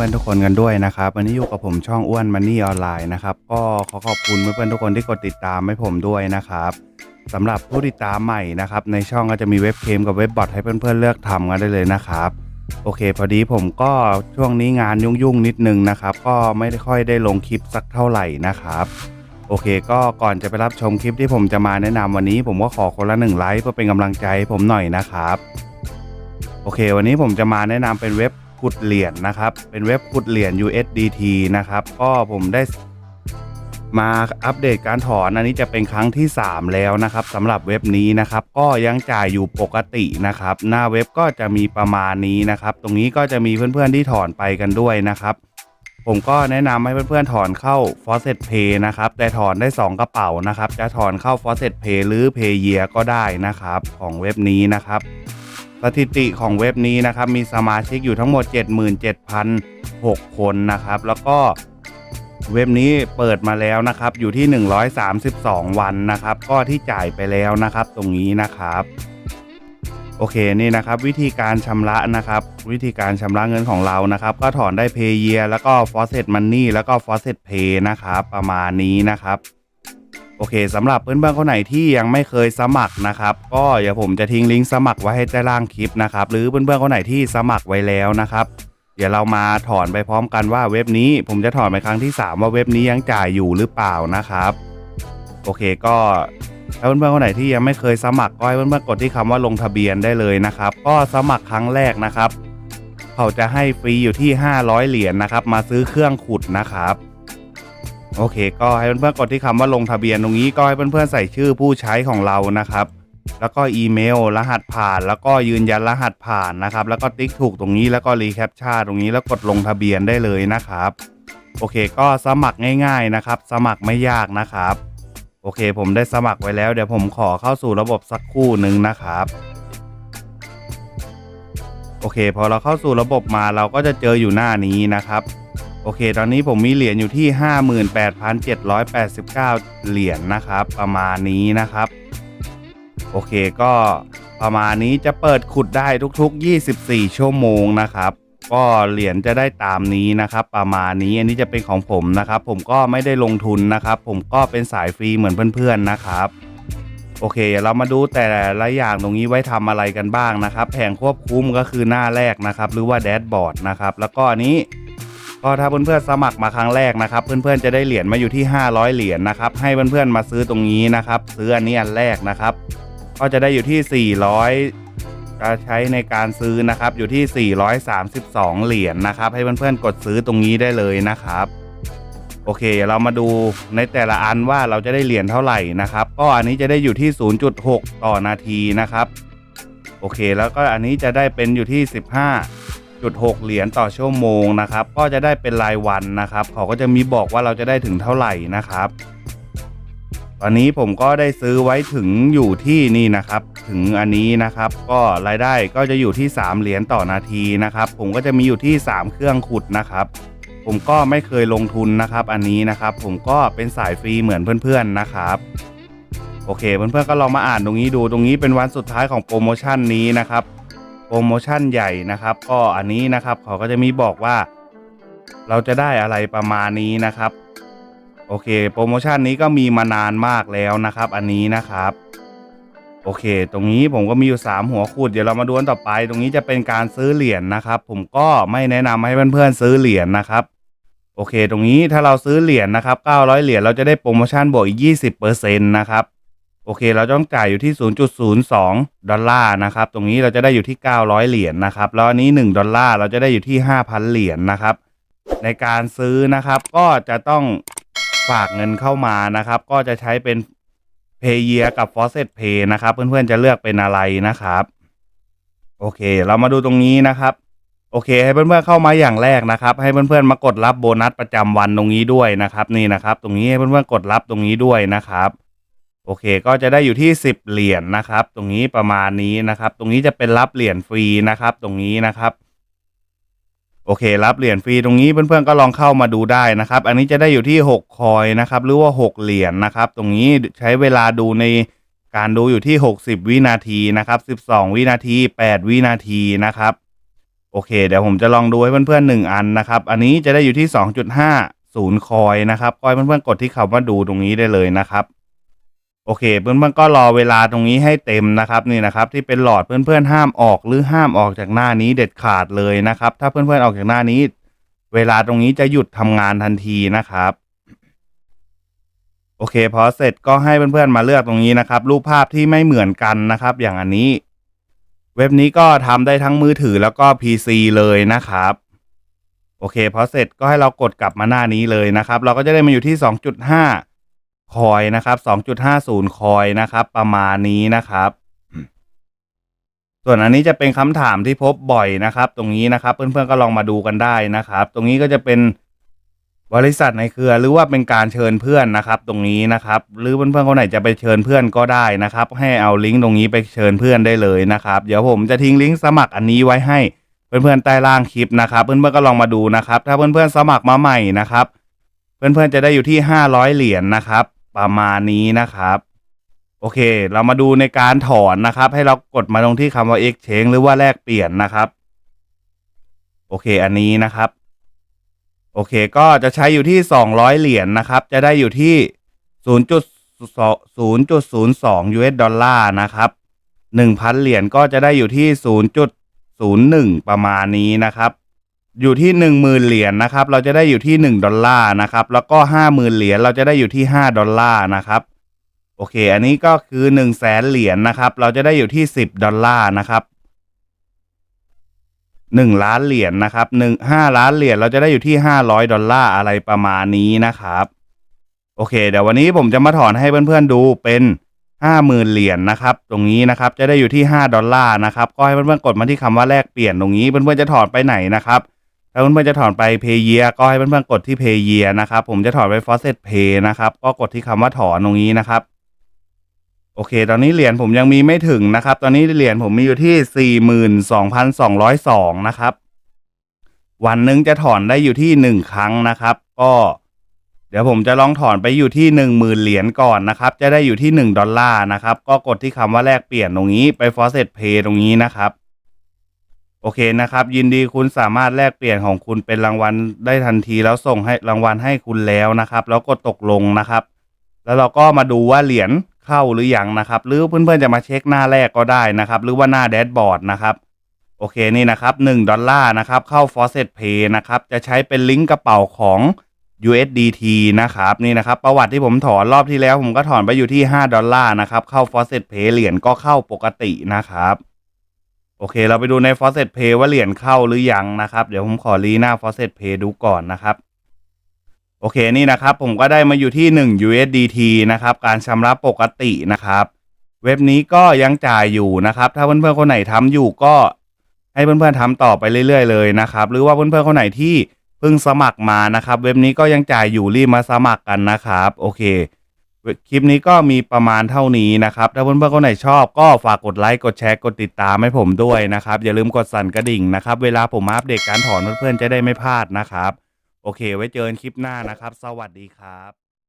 พื่อนๆทุกคนกันด้วยนะครับวันนี้อยู่กับผมช่องอ้วนมันนี่ออนไลน์นะครับก็ขอขอบคุณเพื่อนๆทุกคนที่กดติดตามให้ผมด้วยนะครับสำหรับผู้ติดตามใหม่นะครับในช่องก็จะมีเว็บเคมกับเว็บบอทให้เพื่อนๆเลือกทำกันได้เลยนะครับโอเค พอดีผมก็ช่วงนี้งานยุ่งๆนิดนึงนะครับ ก็ไม่ได้ค่อยได้ลงคลิปสักเท่าไหร่นะครับ โอเค ก็ก่อนจะไปรับชมคลิปที่ผมจะมาแนะนำวันนี้ ผมก็ขอคนละหนึ่งไลค์เพื่อเป็นกำลังใจให้ผมหน่อยนะครับ โอเค วันนี้ผมจะมาแนะนำเป็นเว็บ ขุดเหรียญนะครับ เป็นเว็บขุดเหรียญ USDT นะครับ ก็ผมได้มาอัปเดตการถอนอันนี้จะเป็นครั้งที่ 3 แล้วนะครับสำหรับเว็บนี้นะครับ ก็ยังจ่ายอยู่ปกตินะครับ หน้าเว็บก็จะมีประมาณนี้นะครับ ตรงนี้ก็จะมีเพื่อนๆที่ถอนไปกันด้วยนะครับ ผมก็แนะนำให้เพื่อนๆถอนเข้า Faucet Pay นะครับ แต่ถอนได้ 2 กระเป๋านะครับ จะถอนเข้า Faucet Pay หรือ Payeer ก็ได้นะครับ ของเว็บนี้นะครับ สถิติของเว็บนี้นะครับมีสมาชิกอยู่ทั้งหมด 77,006 คนนะครับ แล้วก็เว็บนี้เปิดมาแล้วนะครับอยู่ที่ 132 วันนะครับ ก็ที่จ่ายไปแล้วนะครับ ตรงนี้นะครับโอเคนี่นะครับวิธีการชำระนะครับ วิธีการชำระเงินของเรานะครับ ก็ถอนได้ Payeer แล้วก็ Faucet Money แล้วก็ Faucet Pay นะครับ ประมาณนี้นะครับ โอเคสำหรับเพื่อนๆคนไหนที่ยังไม่เคยสมัครนะครับ ก็เดี๋ยวผมจะทิ้งลิงก์สมัครไว้ให้ใต้ล่างคลิปนะครับ หรือเพื่อนๆคนไหนที่สมัครไว้แล้วนะครับ เดี๋ยวเรามาถอนไปพร้อมกันว่าเว็บนี้ ผมจะถอนไปครั้งที่ 3 ว่าเว็บนี้ยังจ่ายอยู่หรือเปล่านะครับ โอเคก็ถ้าเพื่อนๆคนไหนที่ยังไม่เคยสมัครก็ให้เพื่อนๆกดที่คำว่าลงทะเบียนได้เลยนะครับ ก็สมัครครั้งแรกนะครับ เขาจะให้ฟรีอยู่ที่ 500 เหรียญนะครับ มาซื้อเครื่องขุดนะครับ โอเค ก็ให้เพื่อนๆกดที่คำว่าลงทะเบียนตรงนี้ก็ให้เพื่อนๆใส่ชื่อผู้ใช้ของเรานะครับ แล้วก็อีเมล รหัสผ่าน แล้วก็ยืนยันรหัสผ่านนะครับ แล้วก็ติ๊กถูกตรงนี้แล้วก็รีแคปชั่นตรงนี้แล้วกดลงทะเบียนได้เลยนะครับ โอเค ก็สมัครง่ายๆนะครับ สมัครไม่ยากนะครับ โอเค ผมได้สมัครไว้แล้วเดี๋ยวผมขอเข้าสู่ระบบสักครู่หนึ่งนะครับโอเค พอเราเข้าสู่ระบบมาเราก็จะเจออยู่หน้านี้นะครับ โอเค ตอนนี้ผมมีเหรียญอยู่ที่ 58,789 เหรียญนะครับ ประมาณนี้นะครับ โอเคก็ประมาณนี้จะเปิดขุดได้ทุก ๆ 24 ชั่วโมงนะครับ ก็เหรียญจะได้ตามนี้นะครับ ประมาณนี้อันนี้จะเป็นของผมนะครับ ผมก็ไม่ได้ลงทุนนะครับ ผมก็เป็นสายฟรีเหมือนเพื่อนๆนะครับ โอเค เรามาดูแต่ละอย่างตรงนี้ไว้ทำอะไรกันบ้างนะครับ แผงควบคุมก็คือหน้าแรกนะครับ หรือว่าแดชบอร์ดนะครับ แล้วก็อันนี้ ก็ถ้าเพื่อนๆสมัครมาครั้งแรกนะครับ เพื่อนๆจะได้เหรียญมาอยู่ที่ 500 เหรียญนะครับ ให้เพื่อนๆมาซื้อตรงนี้นะครับ ซื้ออันนี้อันแรกนะครับ ก็จะได้อยู่ที่ 400จะใช้ในการซื้อนะครับ อยู่ที่ 432 เหรียญนะครับ ให้เพื่อนๆกดซื้อตรงนี้ได้เลยนะครับ โอเค เรามาดูในแต่ละอันว่าเราจะได้เหรียญเท่าไหร่นะครับ ก็อันนี้จะได้อยู่ที่ 0.6 ต่อนาทีนะครับ โอเค แล้วก็อันนี้จะได้เป็นอยู่ที่ 1.6 เหรียญต่อชั่วโมงนะครับ ก็จะได้เป็นรายวันนะครับ เขาก็จะมีบอกว่าเราจะได้ถึงเท่าไหร่นะครับ ตอนนี้ผมก็ได้ซื้อไว้ถึงอยู่ที่นี่นะครับ ถึงอันนี้นะครับ ก็รายได้ก็จะอยู่ที่ 3 เหรียญต่อนาทีนะครับ ผมก็จะมีอยู่ที่ 3 เครื่องขุดนะครับ ผมก็ไม่เคยลงทุนนะครับ อันนี้นะครับ ผมก็เป็นสายฟรีเหมือนเพื่อนๆนะครับโอเคเพื่อนๆก็ลองมาอ่านตรงนี้ดูตรงนี้เป็นวันสุดท้ายของโปรโมชั่นนี้นะครับ โปรโมชั่นใหญ่นะครับ ก็อันนี้นะครับเขาก็จะมีบอกว่า เราจะได้อะไรประมาณนี้นะครับ โอเค โปรโมชั่นนี้ก็มีมานานมากแล้วนะครับ อันนี้นะครับ โอเค ตรงนี้ผมก็มีอยู่ 3 หัวขุดเดี๋ยวเรามาดูกันต่อไป ตรงนี้จะเป็นการซื้อเหรียญนะครับ ผมก็ไม่แนะนำให้เพื่อนๆซื้อเหรียญนะครับโอเค ตรงนี้ถ้าเราซื้อเหรียญนะครับ900เหรียญเราจะได้โปรโมชั่นบวกอีก20%นะครับ โอเค เราต้องจ่ายอยู่ที่ 0.02 ดอลลาร์นะครับ ตรงนี้เราจะได้อยู่ที่ 900 เหรียญนะครับ แล้วอันนี้ 1 ดอลลาร์ เราจะได้อยู่ที่ 5,000 เหรียญนะครับ ในการซื้อนะครับ ก็จะต้องฝากเงินเข้ามานะครับ ก็จะใช้เป็น Payeer กับ Faucet Pay นะครับ เพื่อนๆ จะเลือกเป็นอะไรนะครับ โอเค เรามาดูตรงนี้นะครับ โอเค ให้เพื่อนๆ เข้ามาอย่างแรกนะครับ ให้เพื่อนๆ มากดรับโบนัสประจำวันตรงนี้ด้วยนะครับ นี่นะครับ ตรงนี้ให้เพื่อนๆ กดรับตรงนี้ด้วยนะครับ โอเคก็จะได้อยู่ที่ 10 เหรียญนะครับ ตรงนี้ประมาณนี้นะครับ ตรงนี้จะเป็นรับเหรียญฟรีนะครับ ตรงนี้นะครับ โอเค รับเหรียญฟรีตรงนี้เพื่อนๆก็ลองเข้ามาดูได้นะครับ อันนี้จะได้อยู่ที่ 6 คอยนะครับ หรือว่า 6 เหรียญนะครับ ตรงนี้ใช้เวลาดูในการดูอยู่ที่ 60 วินาทีนะครับ 12 วินาที 8 วินาทีนะครับ โอเค เดี๋ยวผมจะลองดูให้เพื่อนๆหนึ่งอันนะครับ อันนี้จะได้อยู่ที่ 2.5ศูนย์คอยนะครับก็ให้เพื่อนๆกดที่คำว่าดูตรงนี้ได้เลยนะครับ โอเค เพื่อนๆก็รอเวลาตรงนี้ให้เต็มนะครับนี่นะครับ ที่เป็นหลอดเพื่อนๆห้ามออกหรือห้ามออกจากหน้านี้เด็ดขาดเลยนะครับ ถ้าเพื่อนๆออกจากหน้านี้ เวลาตรงนี้จะหยุดทำงานทันทีนะครับโอเคพอเสร็จก็ให้เพื่อนๆมาเลือกตรงนี้นะครับ รูปภาพที่ไม่เหมือนกันนะครับ อย่างอันนี้ เว็บนี้ก็ทำได้ทั้งมือถือแล้วก็ PC เลยนะครับ โอเคพอเสร็จก็ให้เรากดกลับมาหน้านี้เลยนะครับ เราก็จะได้มาอยู่ที่ 2.5 คอยนะครับ 2.50 คอยนะครับ ประมาณนี้นะครับ ส่วนอันนี้จะเป็นคำถามที่พบบ่อยนะครับ ตรงนี้นะครับ เพื่อนๆก็ลองมาดูกันได้นะครับ ตรงนี้ก็จะเป็นบริษัทในเครือหรือว่าเป็นการเชิญเพื่อนนะครับ ตรงนี้นะครับ หรือเพื่อนๆคนไหนจะไปเชิญเพื่อนก็ได้นะครับ ให้เอาลิงก์ตรงนี้ไปเชิญเพื่อนได้เลยนะครับ เดี๋ยวผมจะทิ้งลิงก์สมัครอันนี้ไว้ให้เพื่อนๆใต้ล่างคลิปนะครับ เพื่อนๆก็ลองมาดูนะครับ ถ้าเพื่อนๆสมัครมาใหม่นะครับ เพื่อนๆจะได้อยู่ที่ 500 เหรียญนะครับ ประมาณนี้นะครับ โอเค เรามาดูในการถอนนะครับ ให้เรากดมาตรงที่คำว่า exchange หรือว่าแลกเปลี่ยนนะครับ โอเค อันนี้นะครับ โอเค ก็จะใช้อยู่ที่ 200 เหรียญนะครับ จะได้อยู่ที่ 0.02 US ดอลลาร์นะครับ1,000 เหรียญก็จะได้อยู่ที่ 0.01 ประมาณนี้นะครับ อยู่ที่ 10,000 เหรียญนะครับ เราจะได้อยู่ที่ 1 ดอลลาร์นะครับ แล้วก็ 50,000 เหรียญเราจะได้อยู่ที่ 5 ดอลลาร์นะครับ โอเค อันนี้ก็คือ 1 0 0 0 0แสนเหรียญนะครับ เราจะได้อยู่ที่ 10 ดอลลาร์นะครับ1ล้านเหรียญนะครับ1 5ล้านเหรียญเราจะได้อยู่ที่ 500 ดอลลาร์อะไรประมาณนี้นะครับ โอเค เดี๋ยววันนี้ผมจะมาถอนให้เพื่อนๆดูเป็นห้าหมื่นเหรียญนะครับ ตรงนี้นะครับจะได้อยู่ที่ห้าดอลลาร์นะครับ ก็ให้เพื่อนๆกดมาที่คำว่าแลกเปลี่ยนตรงนี้เพื่อนๆจะถอนไปไหนนะครับ ถ้าเพื่อนๆจะถอนไปเพย์เยียก็ให้เพื่อนๆกดที่เพย์เยียนะครับ ผมจะถอนไปฟอสเซตเพย์นะครับ ก็กดที่คำว่าถอนตรงนี้นะครับ โอเค ตอนนี้เหรียญผมยังมีไม่ถึงนะครับ ตอนนี้เหรียญผมมีอยู่ที่สี่หมื่นสองพันสองร้อยสองนะครับ วันหนึ่งจะถอนได้อยู่ที่หนึ่งครั้งนะครับ ก็เดี๋ยวผมจะลองถอนไปอยู่ที่หนึ่งหมื่นเหรียญก่อนนะครับ จะได้อยู่ที่หนึ่งดอลลาร์นะครับ ก็กดที่คำว่าแลกเปลี่ยนตรงนี้ไป Faucet Pay ตรงนี้นะครับ โอเคนะครับ ยินดีคุณสามารถแลกเปลี่ยนของคุณเป็นรางวัลได้ทันทีแล้วส่งให้รางวัลให้คุณแล้วนะครับ แล้วกดตกลงนะครับ แล้วเราก็มาดูว่าเหรียญเข้าหรือยังนะครับ หรือเพื่อนๆจะมาเช็คหน้าแรกก็ได้นะครับ หรือว่าหน้าแดชบอร์ดนะครับโอเคนี่นะครับ1ดอลลาร์นะครับเข้า Faucet Pay นะครับจะใช้เป็นลิงก์กระเป๋าของ USDT นะครับนี่นะครับประวัติที่ผมถอนรอบที่แล้วผมก็ถอนไปอยู่ที่ 5 ดอลลาร์นะครับเข้า Faucet Pay เหรียญก็เข้าปกตินะครับ โอเค เราไปดูใน Faucet Pay ว่าเหรียญเข้าหรือยังนะครับ เดี๋ยวผมขอรีหน้า Faucet Pay ดูก่อนนะครับ โอเคนี่นะครับ ผมก็ได้มาอยู่ที่ 1 USDT นะครับ การชำระปกตินะครับ เว็บนี้ก็ยังจ่ายอยู่นะครับ ถ้าเพื่อนๆคนไหนทำอยู่ก็ให้เพื่อนๆทำต่อไปเรื่อยๆเลยนะครับ หรือว่าเพื่อนๆคนไหนที่เพิ่งสมัครมานะครับ เว็บนี้ก็ยังจ่ายอยู่รีบมาสมัครกันนะครับ โอเค คลิปนี้ก็มีประมาณเท่านี้นะครับ ถ้าเพื่อนๆคนไหนชอบก็ฝากกดไลค์ กดแชร์ กดติดตามให้ผมด้วยนะครับ อย่าลืมกดสั่นกระดิ่งนะครับ เวลาผมอัปเดตการถอนเพื่อนๆจะได้ไม่พลาดนะครับ โอเค ไว้เจอกันคลิปหน้านะครับ สวัสดีครับ